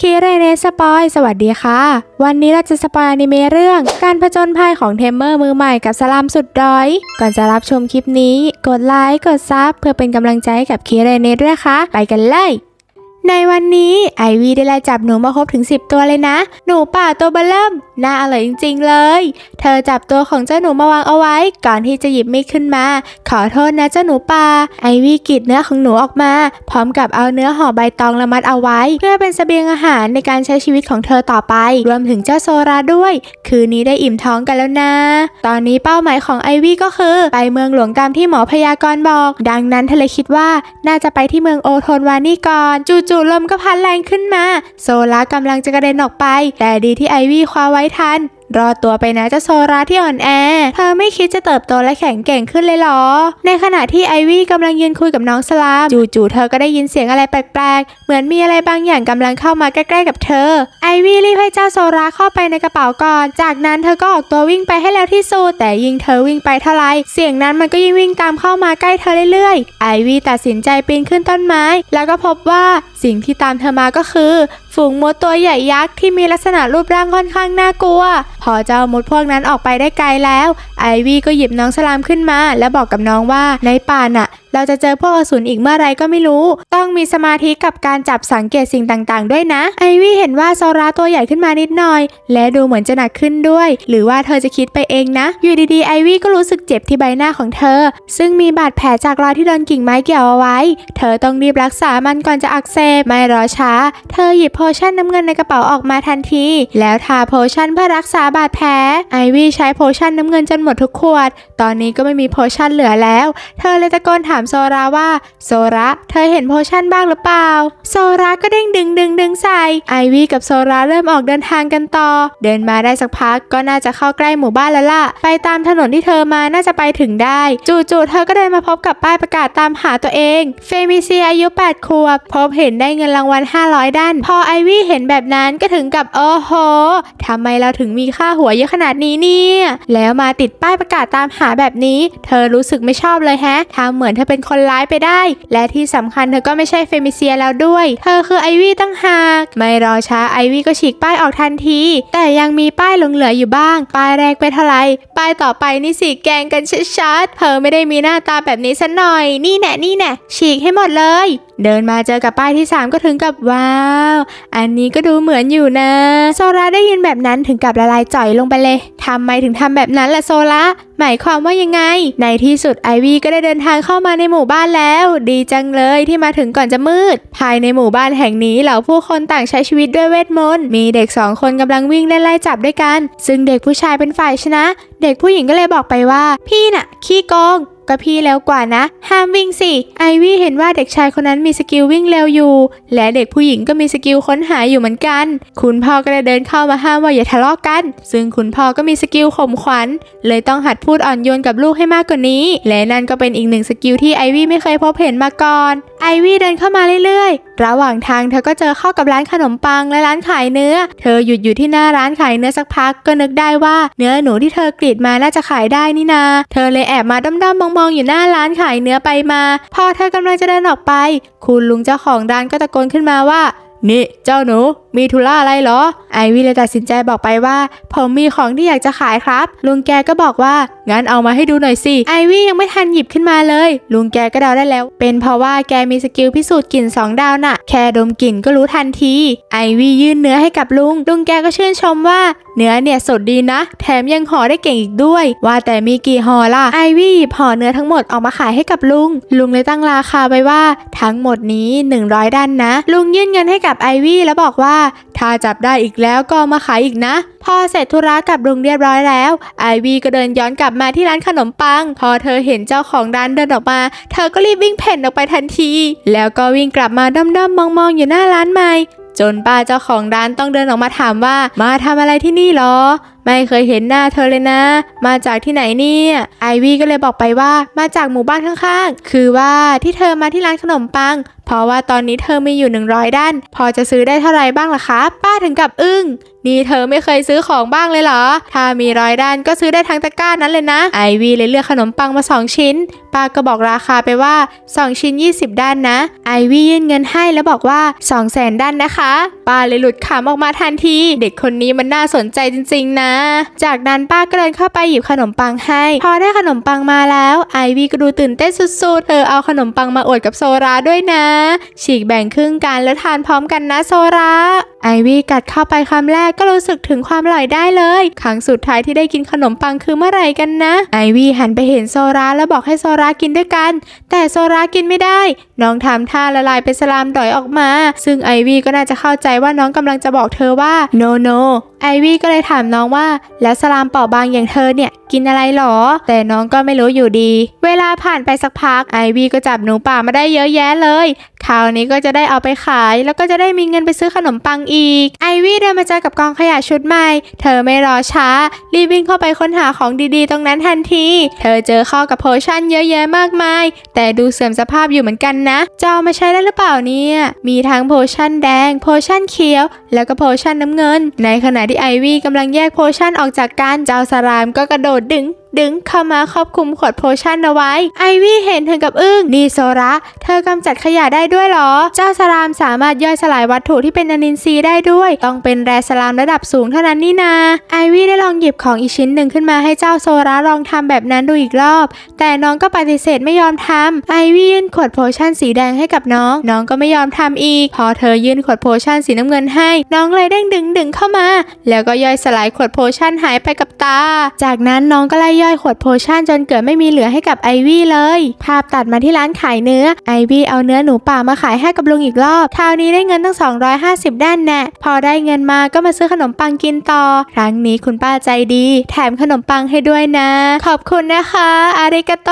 คีเรเนสปอยสวัสดีค่ะ วันนี้เราจะสปอยอนิเมะเรื่อง การผจญภัยของเทมเมอร์มือใหม่กับสลามสุดดอย ก่อนจะรับชมคลิปนี้ กดไลค์ กดซับเพื่อเป็นกำลังใจกับคีเรเนด้วยค่ะ ไปกันเลย ในวันนี้ไอวีได้ไล่จับหนูมาครบถึง 10 ตัวเลยนะ หนูป่าตัวเบลเริ่มน่าอร่อยจริง ๆ เลย เธอจับตัวของเจ้าหนูมาวางเอาไว้ ก่อนที่จะหยิบมีดขึ้นมา ขอโทษนะเจ้าหนูป่า ไอวีกรีดเนื้อของหนูออกมา พร้อมกับเอาเนื้อห่อใบตองละมัดเอาไว้ เพื่อเป็นเสบียงอาหารในการใช้ชีวิตของเธอต่อไป รวมถึงเจ้าโซราด้วย คืนนี้ได้อิ่มท้องกันแล้วนะ ตอนนี้เป้าหมายของไอวี่ก็คือไปเมืองหลวงตามที่หมอพยากรณ์บอก ดังนั้นเธอเลยคิดว่าน่าจะไปที่เมืองโอโทนวานี่ก่อนจู่ๆลมก็พัดแรงขึ้นมา โซลากำลังจะกระเด็นออกไป แต่ดีที่ไอวี่คว้าไว้ทัน รอดตัวไปนะเจ้าโซราที่อ่อนแอ เธอไม่คิดจะเติบโตและแข็งแกร่งขึ้นเลยหรอ ในขณะที่ไอวี่กำลังยืนคุยกับน้องสลาม จู่ๆเธอก็ได้ยินเสียงอะไรแปลกๆ เหมือนมีอะไรบางอย่างกำลังเข้ามาใกล้ๆกับเธอ ไอวี่รีบให้เจ้าโซราเข้าไปในกระเป๋าก่อน จากนั้นเธอก็ออกตัววิ่งไปให้เร็วที่สุด แต่ยิ่งเธอวิ่งไปเท่าไร เสียงนั้นมันก็ยิ่งวิ่งตามเข้ามาใกล้เธอเรื่อยๆ ไอวี่ตัดสินใจปีนขึ้นต้นไม้ แล้วก็พบว่าสิ่งที่ตามเธอมาก็คือ ฝูงมดตัวใหญ่ยักษ์ที่มีลักษณะรูปร่างค่อนข้างน่ากลัว พอเจ้ามดพวกนั้นออกไปได้ไกลแล้ว ไอวี่ก็หยิบน้องสลามขึ้นมา แล้วบอกกับน้องว่าในป่าน่ะเราจะเจอพวกอสูรอีกเมื่อไรก็ไม่รู้ ต้องมีสมาธิกับการจับสังเกตสิ่งต่างๆ ด้วยนะ ไอวี่เห็นว่าโซราตัวใหญ่ขึ้นมานิดหน่อย และดูเหมือนจะหนักขึ้นด้วย หรือว่าเธอจะคิดไปเองนะ อยู่ดีๆ ไอวี่ก็รู้สึกเจ็บที่ใบหน้าของเธอ ซึ่งมีบาดแผลจากรอยที่โดนกิ่งไม้เกี่ยวเอาไว้ เธอต้องรีบรักษามันก่อนจะอักเสบ ไม่รอช้า เธอหยิบโพชั่นน้ำเงินในกระเป๋าออกมาทันที แล้วทาโพชั่นเพื่อรักษาบาดแผล ไอวี่ใช้โพชั่นน้ำเงินจนหมดทุกขวด ตอนนี้ก็ไม่มีโพชั่นเหลือแล้ว เธอเลยตะโกนถามโซราว่าโซระเธอเห็นโพชั่นบ้างหรือเปล่า โซระก็เด้งดึงดึงดึงใส่ไอวี่กับโซระเริ่มออกเดินทางกันต่อ เดินมาได้สักพักก็น่าจะเข้าใกล้หมู่บ้านแล้วล่ะ ไปตามถนนที่เธอมาน่าจะไปถึงได้ จู่ๆเธอก็เดินมาพบกับป้ายประกาศตามหาตัวเอง เฟมิเซียอายุ 8 ขวบ พบเห็นได้เงินรางวัล 500 ด้าน พอไอวี่เห็นแบบนั้นก็ถึงกับโอ้โหทำไมเราถึงมีค่าหัวเยอะขนาดนี้เนี่ยแล้วมาติดป้ายประกาศตามหาแบบนี้ เธอรู้สึกไม่ชอบเลยแฮะทำเหมือนเธอเป็นคนร้ายไปได้ และที่สำคัญเธอก็ไม่ใช่เฟมิเซียแล้วด้วย เธอคือไอวี่ตั้งหาก ไม่รอช้าไอวี่ก็ฉีกป้ายออกทันที แต่ยังมีป้ายหลงเหลืออยู่บ้าง ป้ายแรกไปเท่าไหร่ป้ายต่อไปนี่สิแกงกันชัดๆเธอไม่ได้มีหน้าตาแบบนี้ซะหน่อย นี่แน่นี่แน่ฉีกให้หมดเลย เดินมาเจอกับป้ายที่ 3 ก็ถึงกับว้าว อันนี้ก็ดูเหมือนอยู่นะ โซราได้ยินแบบนั้นถึงกับละลายจ่อยลงไปเลย ทำไมถึงทำแบบนั้นล่ะโซละหมายความว่ายังไง ในที่สุดไอวี่ก็ได้เดินทางเข้ามาในหมู่บ้านแล้ว ดีจังเลยที่มาถึงก่อนจะมืด ภายในหมู่บ้านแห่งนี้เหล่าผู้คนต่างใช้ชีวิตด้วยเวทมนต์ มีเด็กสองคนกำลังวิ่งเล่นไล่จับด้วยกัน ซึ่งเด็กผู้ชายเป็นฝ่ายชนะ เด็กผู้หญิงก็เลยบอกไปว่า พี่น่ะ ขี้โกง ก็พี่แล้วกว่านะ ห้ามวิ่งสิ ไอวี่เห็นว่าเด็กชายคนนั้นมีสกิลวิ่งเร็วอยู่ และเด็กผู้หญิงก็มีสกิลค้นหาอยู่เหมือนกัน คุณพ่อก็เลยเดินเข้ามาห้ามว่าอย่าทะเลาะกัน ซึ่งคุณพ่อก็มีสกิลข่มขวัญ เลยต้องหัดพูดอ่อนโยนกับลูกให้มากกว่านี้ และนั่นก็เป็นอีกหนึ่งสกิลที่ไอวี่ไม่เคยพบเห็นมาก่อน ไอวี่เดินเข้ามาเรื่อยๆ ระหว่างทางเธอก็เจอเข้ากับร้านขนมปังและร้านขายเนื้อ เธอหยุดอยู่ที่หน้าร้านขายเนื้อสักพักก็นึกได้ว่าเนื้อหนูที่เธอกรีดมาน่าจะขายได้นี่นา เธอเลยแอบมาด้อมๆมองๆอยู่หน้าร้านขายเนื้อไปมา พอเธอกำลังจะเดินออกไป คุณลุงเจ้าของร้านก็ตะโกนขึ้นมาว่า นี่เจ้าหนู มีธุระอะไรเหรอ ไอวี่เลยตัดสินใจบอกไปว่า ผมมีของที่อยากจะขายครับ ลุงแกก็บอกว่า งั้นเอามาให้ดูหน่อยสิ ไอวี่ยังไม่ทันหยิบขึ้นมาเลย ลุงแกก็เดาได้แล้ว เป็นเพราะว่าแกมีสกิลพิสูจน์กลิ่นสองดาวน่ะ แค่ดมกลิ่นก็รู้ทันที ไอวี่ยื่นเนื้อให้กับลุง ลุงแกก็ชื่นชมว่า เนื้อเนี่ยสดดีนะ แถมยังห่อได้เก่งอีกด้วย ว่าแต่มีกี่ห่อล่ะ ไอวี่หยิบห่อเนื้อทั้งหมดออกมาขายให้กับลุง ลุงเลยตั้งราคาไว้ว่า ทั้งหมดนี้ 100ด้านนะ ลุงยื่นเงินให้กับไอวี่แล้วบอกว่าถ้าจับได้อีกแล้วก็มาขายอีกนะ พอเสร็จธุระกับลุงเรียบร้อยแล้ว ไอวีก็เดินย้อนกลับมาที่ร้านขนมปัง พอเธอเห็นเจ้าของร้านเดินออกมา เธอก็รีบวิ่งเพ่นออกไปทันที แล้วก็วิ่งกลับมาด้อมๆมองๆอยู่หน้าร้านใหม่ จนป้าเจ้าของร้านต้องเดินออกมาถามว่ามาทำอะไรที่นี่หรอ ไม่เคยเห็นหน้าเธอเลยนะ มาจากที่ไหนเนี่ยไอวี่ก็เลยบอกไปว่ามาจากหมู่บ้านข้างๆ คือว่าที่เธอมาที่ร้านขนมปัง เพราะว่าตอนนี้เธอมีอยู่ 100 ด้าน พอจะซื้อได้เท่าไหร่บ้างล่ะคะ ป้าถึงกับอึ้ง นี่เธอไม่เคยซื้อของบ้างเลยเหรอ ถ้ามีร้อยด้านก็ซื้อได้ทั้งตะกร้านั้นเลยนะ ไอวีเลยเลือกขนมปังมา 2 ชิ้น ป้าก็บอกราคาไปว่า 2 ชิ้น 20 ด้านนะ ไอวียื่นเงินให้แล้วบอกว่า 2 0 0แสนด้านนะคะ ป้าเลยหลุดขำออกมาทันที เด็กคนนี้มันน่าสนใจจริง ๆ นะ จากนั้นป้าก็เดินเข้าไปหยิบขนมปังให้ พอได้ขนมปังมาแล้วไอวีก็ดูตื่นเต้นสุดๆ เธอเอาขนมปังมาอวดกับโซราด้วยนะ ฉีกแบ่งครึ่งกันแล้วทานพร้อมกันนะโซรา ไอวี่กัดเข้าไปคำแรกก็รู้สึกถึงความอร่อยได้เลย ครั้งสุดท้ายที่ได้กินขนมปังคือเมื่อไหร่กันนะ ไอวี่หันไปเห็นโซราแล้วบอกให้โซรากินด้วยกัน แต่โซรากินไม่ได้ น้องทำท่าละลายเป็นสลามดอยออกมา ซึ่งไอวี่ก็น่าจะเข้าใจว่าน้องกำลังจะบอกเธอว่า no no ไอวี่ก็เลยถามน้องว่า แล้วสลามเป่าบางอย่างเธอเนี่ย กินอะไรหรอ แต่น้องก็ไม่รู้อยู่ดี เวลาผ่านไปสักพักไอวี่ก็จับหนูป่ามาได้เยอะแยะเลย คราวนี้ก็จะได้เอาไปขาย แล้วก็จะได้มีเงินไปซื้อขนมปังอีก ไอวี่เดินมาเจอกับกองขยะชุดใหม่ เธอไม่รอช้า รีบวิ่งเข้าไปค้นหาของดีๆ ตรงนั้นทันที เธอเจอข้ากับโพชั่นเยอะแยะมากมาย แต่ดูเสื่อมสภาพอยู่เหมือนกันนะจะเอามาใช้ได้หรือเปล่าเนี่ย มีทั้งโพชั่นแดง โพชั่นเขียว แล้วก็โพชั่นน้ำเงิน ในขณะที่ไอวี่กำลังแยกโพชั่นออกจากกันเจ้าสรามก็กระโดดดึง ดึงเข้ามาครอบคลุมขวดโพชั่นเอาไว้ ไอวี่เห็นถึงกับอึ้งนี่โซระ เธอกำจัดขยะได้ด้วยหรอ เจ้าสลามสามารถย่อยสลายวัตถุที่เป็นอนินทรีย์ได้ด้วย ต้องเป็นแรสลามระดับสูงเท่านั้นนี่นาไอวี่ได้ลองหยิบของอีกชิ้นหนึ่งขึ้นมาให้เจ้าโซระลองทำแบบนั้นดูอีกรอบ แต่น้องก็ปฏิเสธไม่ยอมทำไอวี่ยื่นขวดโพชั่นสีแดงให้กับน้อง น้องก็ไม่ยอมทำอีก พอเธอยื่นขวดโพชั่นสีน้ำเงินให้ น้องเลยเด้งดึงดึงเข้ามา แล้วก็ย่อยสลายขวดโพชั่นหายไปกับตา จากนั้นน้องก็ไล่ย่อยขวดโพชั่นจนเกิดไม่มีเหลือให้กับไอวี่เลย ภาพตัดมาที่ร้านขายเนื้อ ไอวี่เอาเนื้อหนูป่ามาขายให้กับลุงอีกรอบ คราวนี้ได้เงินตั้ง 250 ด้านแน่ พอได้เงินมาก็มาซื้อขนมปังกินต่อ ครั้งนี้คุณป้าใจดี แถมขนมปังให้ด้วยนะ ขอบคุณนะคะ อาริกาโต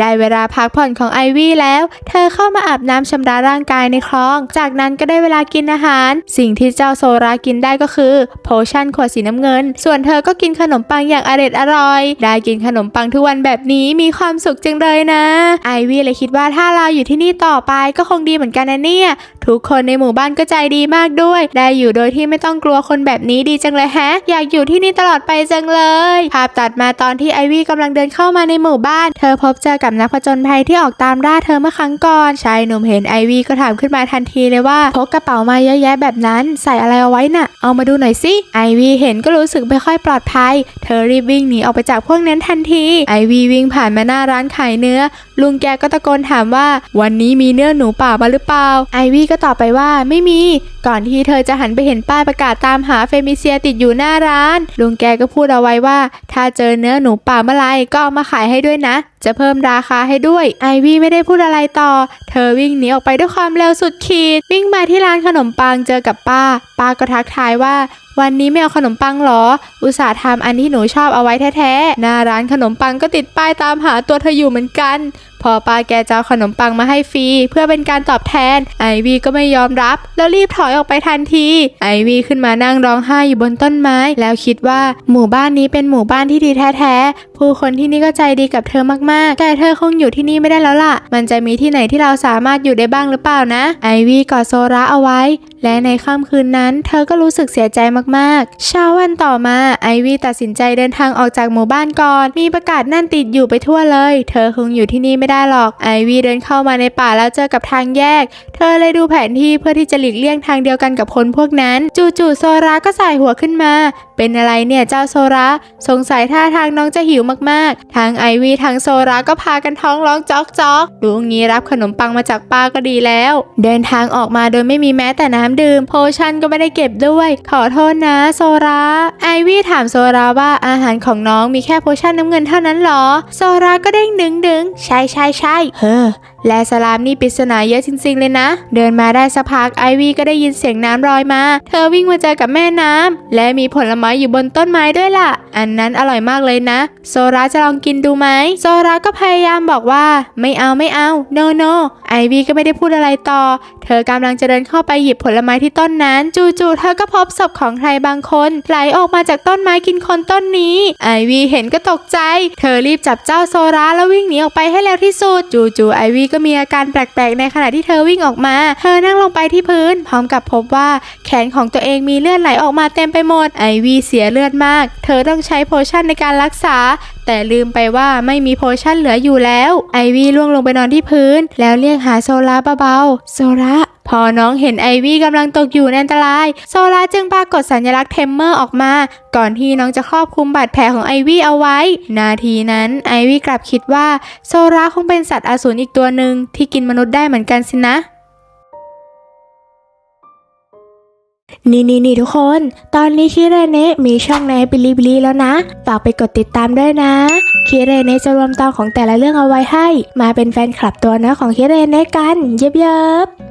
ได้เวลาพักผ่อนของไอวี่แล้ว เธอเข้ามาอาบน้ำชำระร่างกายในคลอง จากนั้นก็ได้เวลากินอาหาร สิ่งที่เจ้าโซรากินได้ก็คือ โพชั่นขวดสีน้ำเงิน ส่วนเธอก็กินขนมปังอย่างอร็ดอร่อยได้กินขนมปังทุกวันแบบนี้มีความสุขจังเลยนะ ไอวี่เลยคิดว่าถ้าเราอยู่ที่นี่ต่อไปก็คงดีเหมือนกันนะเนี่ย ทุกคนในหมู่บ้านก็ใจดีมากด้วย ได้อยู่โดยที่ไม่ต้องกลัวคนแบบนี้ดีจังเลยแฮะ อยากอยู่ที่นี่ตลอดไปจังเลย ภาพตัดมาตอนที่ไอวี่กำลังเดินเข้ามาในหมู่บ้าน เธอพบเจอกับนักผจญภัยที่ออกตามล่าเธอเมื่อครั้งก่อนชายหนุ่มเห็นไอวี่ก็ถามขึ้นมาทันทีเลยว่าพกกระเป๋ามาเยอะแยะแบบนั้น ใส่อะไรเอาไว้น่ะ เอามาดูหน่อยสิไอวี่เห็นก็รู้สึกไม่ค่อยปลอดภัย เธอรีบวิ่งหนีออกไปจากพวกนั้นทันที ไอวี่วิ่งผ่านมาหน้าร้านขายเนื้อ ลุงแกก็ตะโกนถามว่า วันนี้มีเนื้อหนูป่ามาหรือเปล่า ไอวี่ก็ตอบไปว่าไม่มี ก่อนที่เธอจะหันไปเห็นป้ายประกาศตามหาเฟมิเซียติดอยู่หน้าร้าน ลุงแกก็พูดเอาไว้ว่า ถ้าเจอเนื้อหนูป่าเมื่อไรก็เอามาขายให้ด้วยนะ จะเพิ่มราคาให้ด้วย ไอวี่ไม่ได้พูดอะไรต่อ เธอวิ่งหนีออกไปด้วยความเร็วสุดขีด วิ่งมาที่ร้านขนมปังเจอกับป้า ป้าก็ทักทายว่าวันนี้ไม่เอาขนมปังหรอ อุตส่าห์ทำอันที่หนูชอบเอาไว้แท้ๆ หน้าร้านขนมปังก็ติดป้ายตามหาตัวเธออยู่เหมือนกัน พอป้าแกจะเอาขนมปังมาให้ฟรี เพื่อเป็นการตอบแทน ไอวีก็ไม่ยอมรับ แล้วรีบถอยออกไปทันที ไอวีขึ้นมานั่งร้องไห้อยู่บนต้นไม้ แล้วคิดว่าหมู่บ้านนี้เป็นหมู่บ้านที่ดีแท้ๆผู้คนที่นี่ก็ใจดีกับเธอมากๆ แต่เธอคงอยู่ที่นี่ไม่ได้แล้วล่ะ มันจะมีที่ไหนที่เราสามารถอยู่ได้บ้างหรือเปล่านะ ไอวี่กอดโซระเอาไว้ และในค่ำคืนนั้น เธอก็รู้สึกเสียใจมากๆ เช้าวันต่อมาไอวี่ตัดสินใจเดินทางออกจากหมู่บ้านก่อน มีประกาศนั่นติดอยู่ไปทั่วเลย เธอคงอยู่ที่นี่ไม่ได้หรอก ไอวี่เดินเข้ามาในป่าแล้วเจอกับทางแยก เธอเลยดูแผนที่เพื่อที่จะหลีกเลี่ยงทางเดียวกันกับคนพวกนั้น จู่ๆโซราก็สายหัวขึ้นมา เป็นอะไรเนี่ยเจ้าโซระสงสัยท่าทางน้องจะหิวมากๆทางไอวีทางโซราก็พากันท้องร้องจอกจอกดูงี้รับขนมปังมาจากป้าก็ดีแล้ว เดินทางออกมาโดยไม่มีแม้แต่น้ำดื่ม โพชั่นก็ไม่ได้เก็บด้วย ขอโทษนะโซราไอวีถามโซราว่าอาหารของน้องมีแค่โพชั่นน้ำเงินเท่านั้นเหรอ โซราก็เด้งดึงดึงใช่ใช่ใช่เฮ้อและสลามนี่ปริศนาเยอะจริงๆเลยนะ เดินมาได้สักพักไอวี่ก็ได้ยินเสียงน้ำลอยมา เธอวิ่งมาเจอกับแม่น้ำและมีผลไม้อยู่บนต้นไม้ด้วยล่ะ อันนั้นอร่อยมากเลยนะ โซซราจะลองกินดูไหมโซราก็พยายามบอกว่า ไม่เอาไม่เอา no no ไอวีก็ไม่ได้พูดอะไรต่อ เธอกำลังจะเดินเข้าไปหยิบผลไม้ที่ต้นนั้น จู่ๆเธอก็พบศพของใครบางคนไหลออกมาจากต้นไม้กินคนต้นนี้ ไอวีเห็นก็ตกใจ เธอรีบจับเจ้าโซราแล้ววิ่งหนีออกไปให้เร็วที่สุด จู่ๆไอวีก็มีอาการแปลกๆ ในขณะที่เธอวิ่งออกมา เธอนั่งลงไปที่พื้น พร้อมกับพบว่าแขนของตัวเองมีเลือดไหลออกมาเต็มไปหมด ไอวีเสียเลือดมาก เธอต้องใช้โพชั่นในการรักษาแต่ลืมไปว่าไม่มีโพชั่นเหลืออยู่แล้ว ไอวี่ล่วงลงไปนอนที่พื้น แล้วเรียกหาโซลาเบาๆ โซลาพอน้องเห็นไอวี่กำลังตกอยู่ในอันตราย โซลาจึงปรากฏสัญลักษณ์เทมเมอร์ออกมา ก่อนที่น้องจะครอบคลุมบาดแผลของไอวี่เอาไว้ นาทีนั้นไอวี่กลับคิดว่า โซลาคงเป็นสัตว์อสูรอีกตัวหนึ่งที่กินมนุษย์ได้เหมือนกันสินะ นี่นี่นี่ทุกคน ตอนนี้คิเรเนะมีช่องในบิลิบิลิแล้วนะ ฝากไปกดติดตามด้วยนะ คิเรเนะจะรวมตอนของแต่ละเรื่องเอาไว้ให้ มาเป็นแฟนคลับตัวน้อยของคิเรเนะกัน เย็บเย็บ